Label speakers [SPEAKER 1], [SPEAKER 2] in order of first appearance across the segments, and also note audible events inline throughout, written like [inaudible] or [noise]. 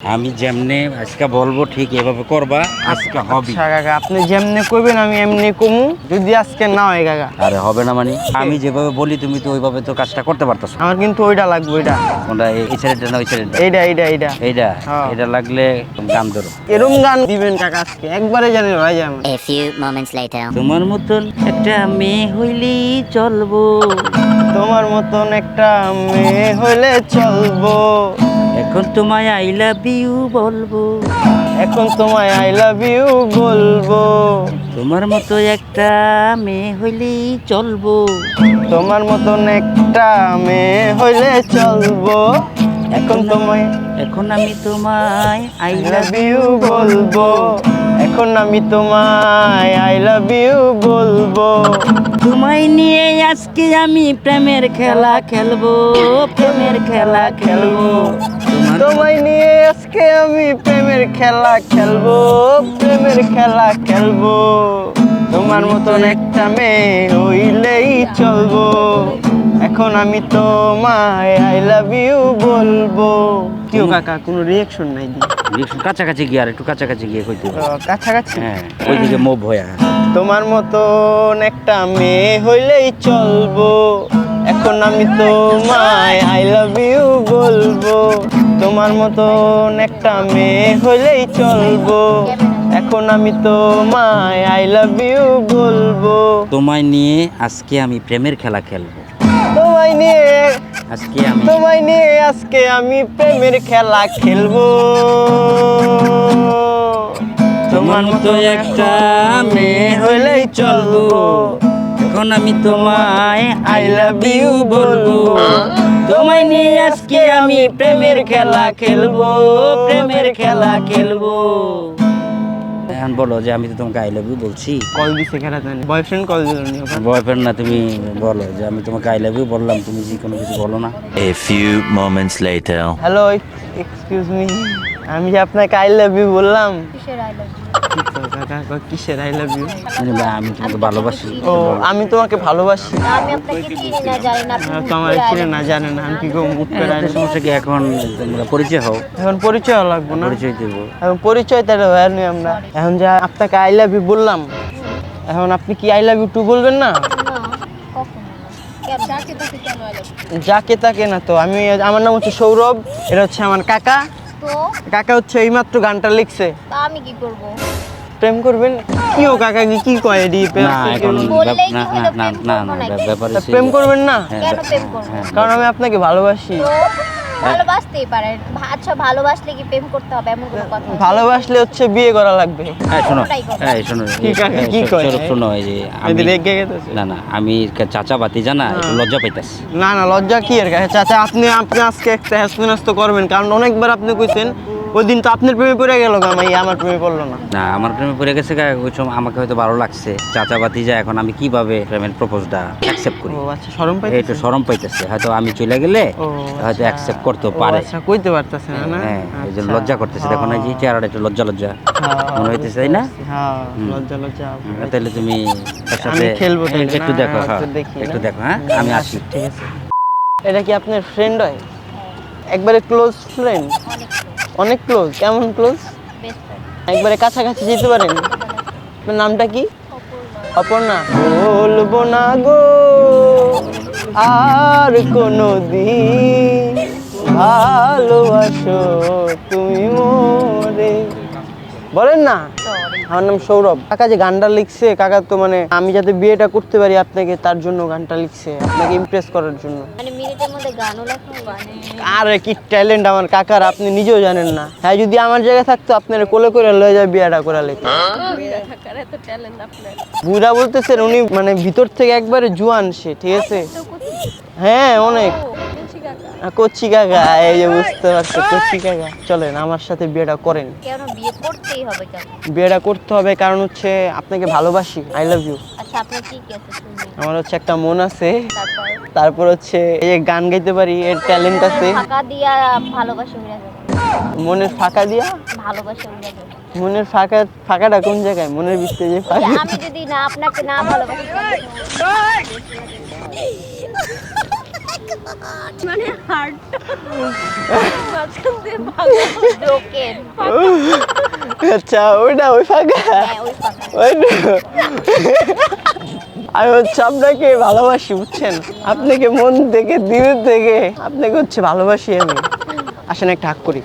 [SPEAKER 1] আমি যেমনে আজকে বলব ঠিক এভাবে করবা আজকে হবে।
[SPEAKER 2] আচ্ছা কাকা আপনি যেমনি করবেন আমি এমনি কমু। যদি আজকে না হয় কাকা।
[SPEAKER 1] আরে হবে না মানে? আমি যেভাবে বলি তুমি তো ওইভাবে তো কাজটা করতে পারতেছো।
[SPEAKER 2] আমার কিন্তু ওইটা লাগবে ওইটা।
[SPEAKER 1] কোনটা এই- সাইডটা না ওই সাইডটা
[SPEAKER 2] এইটা এইটা এইটা।
[SPEAKER 1] এইটা?
[SPEAKER 2] হ্যাঁ।
[SPEAKER 1] এটা লাগলে গান ধরো।
[SPEAKER 2] এরম গান দিবেন কাকা আজকে। একবারে জানি ভাই আমার
[SPEAKER 3] A few moments later.
[SPEAKER 1] তোমার মতন একটা মেয়ে হইলেই চলবো।
[SPEAKER 2] তোমার মতন একটা মেয়ে হইলে চলবো।
[SPEAKER 1] এখন তোমায় আই লাভ ইউ বলব।
[SPEAKER 2] এখন তোমায় আই লাভ ইউ বলব।
[SPEAKER 1] তোমার মতো একটা মেয়ে হইলেই চলবো।
[SPEAKER 2] তোমার মতন একটা মেয়ে হইলে চলবো। এখন তোমায়
[SPEAKER 1] এখন আমি তোমায় আই লাভ
[SPEAKER 2] ইউ বলব। এখন আমি তোমায় আই লাভ ইউ বলব।
[SPEAKER 1] তোমায় নিয়ে আজকে আমি প্রেমের খেলা খেলব প্রেমের খেলা খেলব।
[SPEAKER 2] তোমায় নিয়ে আজকে আমি প্রেমের খেলা খেলব প্রেমের খেলা খেলব। তোমার মতন একটা মেয়ে হইলেই চলবো। এখন আমি তো তোমায় আই লাভ ইউ বলব। কেউ কাকা কোনো রিয়াকশন নাই দি
[SPEAKER 1] একটু কাছাকাছি গিয়ে আর একটু কাছাকাছি গিয়ে কইতে।
[SPEAKER 2] কাছাকাছি?
[SPEAKER 1] হ্যাঁ ওইদিকে মুভ হয়ে
[SPEAKER 2] তোমার মতন একটা মেয়ে হইলেই চলবো। এখন আমি তো তোমায় আই লাভ ইউ বলব। তোমার মতন একটা মেয়ে হইলেই চলবো। এখন আমি তোমায় আই লাভ ইউ বলব।
[SPEAKER 1] তোমায় নিয়ে আজকে আমি প্রেমের খেলা খেলব।
[SPEAKER 2] তোমায় নিয়ে
[SPEAKER 1] আজকে আমি
[SPEAKER 2] তোমায় নিয়ে আজকে আমি প্রেমের খেলা খেলব।
[SPEAKER 1] তোমার মতো একটা মেয়ে হইলেই চলবো। এখন আমি তোমায় আই লাভ ইউ বলব। তোমায় নিয়ে আজকে আমি প্রেমের খেলা খেলব প্রেমের খেলা খেলব। এখন বলো যে আমি তো তোমাকে আই লাভ ইউ বলছি।
[SPEAKER 2] কল দিছে কেনা জানি। বয়ফ্রেন্ড কল দিল নি
[SPEAKER 1] বয়ফ্রেন্ড না তুমি বলো যে আমি তোমাকে আই লাভ ইউ বললাম তুমি যে কোনো কিছু বলো না।
[SPEAKER 4] A few moments later
[SPEAKER 2] hello excuse me আমি যে আপনাকে আই লাভ ইউ বললাম।
[SPEAKER 5] কিসের আই লাভ
[SPEAKER 2] কয় কাকা কিসের আই লাভ ইউ
[SPEAKER 1] আমি তোমাকে ভালোবাসি।
[SPEAKER 2] ও আমি তোমাকে ভালোবাসি।
[SPEAKER 5] আমি আপনাকে চিনি না জানি না আপনি
[SPEAKER 2] আমার চিনে না জানে না আমি কি করব মুখ করে
[SPEAKER 1] একটা সমস্যা কি এখন তোমরা পরিচয় হও।
[SPEAKER 2] এখন পরিচয় লাগবো না?
[SPEAKER 1] পরিচয় দেবো।
[SPEAKER 2] এখন পরিচয় তাহলে হয় নি আমরা। এখন যা আপনাকে আই লাভ ইউ বললাম এখন আপনি কি আই লাভ ইউ টু বলবেন না?
[SPEAKER 5] যাকে তাকে
[SPEAKER 2] না তো আমি আমার নাম হচ্ছে সৌরভ এটা হচ্ছে আমার কাকা। কাকা হচ্ছে এইমাত্র গানটা লিখছে।
[SPEAKER 5] আমি কি করব?
[SPEAKER 2] প্রেম করবেন? কি ও কাকা কি কি কয় এডি প্রেম
[SPEAKER 1] না এখন না না না না
[SPEAKER 5] করব
[SPEAKER 1] না
[SPEAKER 5] নাকি?
[SPEAKER 1] ব্যাপার
[SPEAKER 2] তা
[SPEAKER 1] হচ্ছে
[SPEAKER 2] প্রেম করবেন না?
[SPEAKER 1] হ্যাঁ,
[SPEAKER 5] কেন প্রেম করব?
[SPEAKER 1] হ্যাঁ,
[SPEAKER 2] কারণ আমি আপনাকে ভালোবাসি।
[SPEAKER 5] ভালোবাসতেই পারে। আচ্ছা ভালোবাসলে কি প্রেম করতে হবে? এমন কোনো কথা
[SPEAKER 2] ভালোবাসলে হচ্ছে বিয়ে করা লাগবে।
[SPEAKER 1] হ্যাঁ শোনো হ্যাঁ শোনো
[SPEAKER 2] কি কয়?
[SPEAKER 1] শোনো এই যে আমি
[SPEAKER 2] রেগে
[SPEAKER 1] না না আমি চাচা বাতি জানা একটু লজ্জা পাইতাছি।
[SPEAKER 2] না না লজ্জা কি এর কাছে? চাচা আপনি আপনি আজকে একটা হ্যাস্ত ন্যস্ত করবেন। কারণ অনেকবার আপনি কইছেন ওই দিন তো আপনার প্রেমে পড়ে গেল আমার প্রেমে পড়ল না।
[SPEAKER 1] না আমার প্রেমে পড়ে গেছে গা, ওই সময় আমাকে হয়তো ভালো লাগছে। চাচা বাতি যা এখন আমি কীভাবে প্রেমের প্রপোজটা অ্যাকসেপ্ট করি?
[SPEAKER 2] ও আচ্ছা শরম পাই
[SPEAKER 1] এই তো শরম পাইতেছে। হয়তো আমি চলে গেলে
[SPEAKER 2] ও,
[SPEAKER 1] হয়তো
[SPEAKER 2] আচ্ছা।
[SPEAKER 1] অ্যাকসেপ্ট করতেও পারে।
[SPEAKER 2] আচ্ছা কইতে পারতেছে না না?
[SPEAKER 1] হ্যাঁ এই যে
[SPEAKER 2] আচ্ছা।
[SPEAKER 1] লজ্জা করতেছে। দেখো না যে চেহারাটা একটু লজ্জা লজ্জা।
[SPEAKER 2] হ্যাঁ,
[SPEAKER 1] মনে হইতেছে তাই না?
[SPEAKER 2] হ্যাঁ লজ্জা লজ্জা
[SPEAKER 1] হুম, তাহলে তুমি তার সাথে
[SPEAKER 2] আমি খেলব
[SPEAKER 1] একটু
[SPEAKER 2] না?
[SPEAKER 1] দেখো হ্যাঁ
[SPEAKER 2] একটু দেখি
[SPEAKER 1] একটু দেখো হ্যাঁ আমি আসি
[SPEAKER 2] ঠিক আছে। এটা কি আপনার ফ্রেন্ড হয়? একবারে ক্লোজ ফ্রেন্ড
[SPEAKER 5] অনেক
[SPEAKER 2] ক্লোজ কেমন ক্লোজ একবারে কাছাকাছি যেতে পারেন? নামটা কি? অপর্ণা। বলব না গো আর কোনো দিন ভালোবাসো তুমি মোরে। বলেন না। আমার নাম সৌরভ। কাকা যে গানটা লিখছে কাকা তো মানে আমি যাতে বিয়েটা করতে পারি আপনাকে তার জন্য গানটা লিখছে আপনাকে ইমপ্রেস করার জন্য।
[SPEAKER 5] মানে
[SPEAKER 2] আরে কি ট্যালেন্ট আমার কাকার আপনি নিজেও জানেন না। হ্যাঁ যদি আমার জায়গায় থাকতো আপনার কোলে করে লয়ে যায় বিয়েটা করা লেখা বুড়া বলতেছেন উনি মানে ভিতর থেকে একবারে জুয়ান সে ঠিক আছে? হ্যাঁ অনেক। কাকা এই যে বুঝতে পারছ কাকা। চলেন আমার সাথে বিয়েটা করেন।
[SPEAKER 5] কেন বিয়ে করতেই হবে কেন?
[SPEAKER 2] বিয়েটা করতে হবে কারণ হচ্ছে আপনাকে ভালোবাসি আই লাভ ইউ
[SPEAKER 5] আচ্ছা আপনার কি কি আছে
[SPEAKER 2] আমার হচ্ছে একটা মন আছে।
[SPEAKER 5] তারপর?
[SPEAKER 2] হচ্ছে এই যে গান গাইতে পারি এর ট্যালেন্ট আছে।
[SPEAKER 5] ফাঁকা দিয়া ভালোবাসা যাবে।
[SPEAKER 2] মনের ফাঁকা দিয়া?
[SPEAKER 5] ভালোবাসা যাবে।
[SPEAKER 2] মনের ফাঁকা ফাঁকাটা কোন জায়গায়? মনের ভিতরে যে ফাঁকা।
[SPEAKER 5] আমি যদি না আপনাকে না ভালোবাসি
[SPEAKER 3] মানে হার্ট মাঝখান দিয়ে ভাঙা [laughs]
[SPEAKER 5] ব্রোকেন
[SPEAKER 2] আচ্ছা ওইটা ওই ফাঁকা।
[SPEAKER 5] হ্যাঁ ওই ফাঁকা।
[SPEAKER 2] ওই তো। আমি হচ্ছে আপনাকে ভালোবাসি বুঝছেন? আপনাকে মন থেকে দিল থেকে আপনাকে হচ্ছে ভালোবাসি আমি। আসেন একটা হাক করি।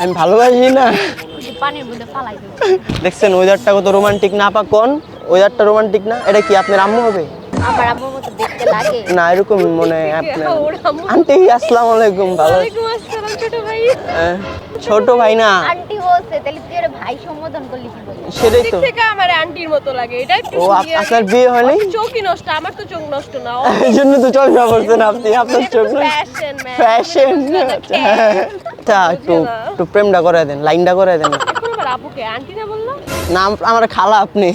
[SPEAKER 2] আমি ভালোবাসি না। দেখছেন ওয়েদারটা কত রোমান্টিক না আপা কোন ওয়েদারটা রোমান্টিক না? এটা কি আপনার আম্মু হবে?
[SPEAKER 5] আমার দেখতে লাগে।
[SPEAKER 2] না এরকম মনে আন্টি আসসালামু আলাইকুম ভালো
[SPEAKER 3] আসসালাম ছোট ভাই।
[SPEAKER 2] ছোট ভাই না?
[SPEAKER 5] আন্টি বলছে তাহলে তুই ভাই সম্বোধন করলি কি করে?
[SPEAKER 2] সেটাই তো।
[SPEAKER 3] থেকে আমার আন্টির মতো লাগে এটা একটু
[SPEAKER 2] ও আপনার বিয়ে হয়নি?
[SPEAKER 3] চোখই নষ্ট আমার তো চোখ নষ্ট না
[SPEAKER 2] এই জন্য তো চশমা পড়ছেন আপনি আপনার চোখ
[SPEAKER 3] ফ্যাশন
[SPEAKER 2] ফ্যাশন আচ্ছা একটু একটু প্রেমটা করে দেন লাইনটা করে দেন।
[SPEAKER 3] এখন আবার আপুকে আন্টি না বলল?
[SPEAKER 2] না আমার খালা আপনি।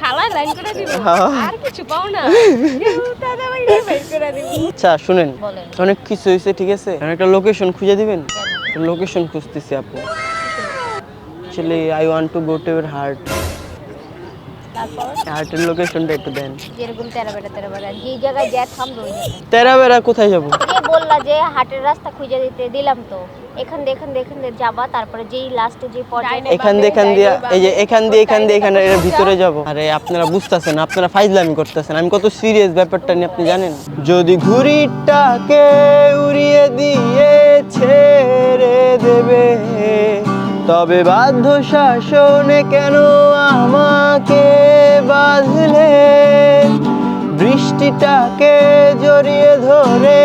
[SPEAKER 3] খালা লাইন করে দিব?
[SPEAKER 2] হ্যাঁ।
[SPEAKER 3] আর কিছু পাও না। দাদা ভাই বের করে দিব
[SPEAKER 2] আচ্ছা শুনেন। অনেক কিছু হয়েছে ঠিক আছে? একটা লোকেশন খুঁজে দিবেন? লোকেশন খুঁজতেছি আপু। Actually I want to go to your heart
[SPEAKER 5] তারপর?
[SPEAKER 2] হার্টের লোকেশনটা একটু দেন।
[SPEAKER 5] যেরকম তেরা বেটা তেরা বেটা যে জায়গায় যা থামলো ওই জায়গায়
[SPEAKER 2] তেরা বেড়া কোথায় যাব?
[SPEAKER 5] বললা যে হাটের রাস্তা খুঁজে দিতে দিলাম তো। এখান দিয়ে এখান দিয়ে এখান দিয়ে যাবা তারপরে যেই লাস্টে যে পর্যায়ে
[SPEAKER 2] এখান দিয়ে এখান দিয়ে এই যে এখান দিয়ে এখান দিয়ে এখানে এর ভিতরে যাব। আরে আপনারা বুঝতেছেন আপনারা ফাইজলামি করতেছেন আমি কত সিরিয়াস ব্যাপারটা নিয়ে আপনি জানেন? যদি ঘুড়িটাকে উড়িয়ে দিয়ে ছেড়ে দেবে তবে বাধ্য শাসনে কেন আমাকে বাঁধলে? বৃষ্টিটাকে জড়িয়ে ধরে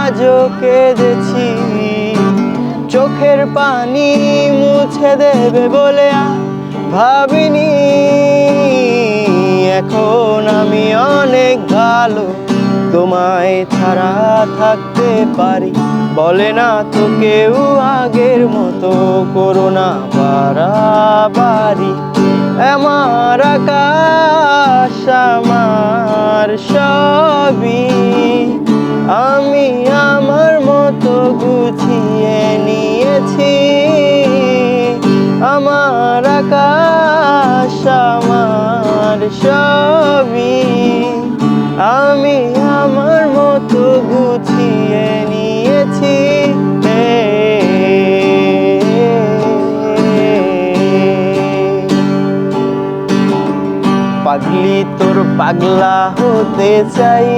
[SPEAKER 2] আজও কেঁদেছি। চোখের পানি মুছে দেবে বলে ভাবিনি। এখন আমি অনেক ভালো, তোমায় ছাড়া থাকতে পারি। বলে না তো কেউ আগের মতো করোনা বাড়াবাড়ি। আমার আকাশ, আমার সবই সবই আমি আমার মতো গুছিয়ে নিয়েছি। পাগলি তোর পাগলা হতে চাই,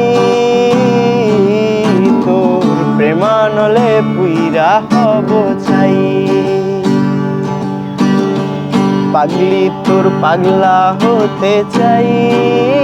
[SPEAKER 2] তোর প্রেমানলে পুইরা হব চাই। পাগলি তোর পাগলা হতে চাই।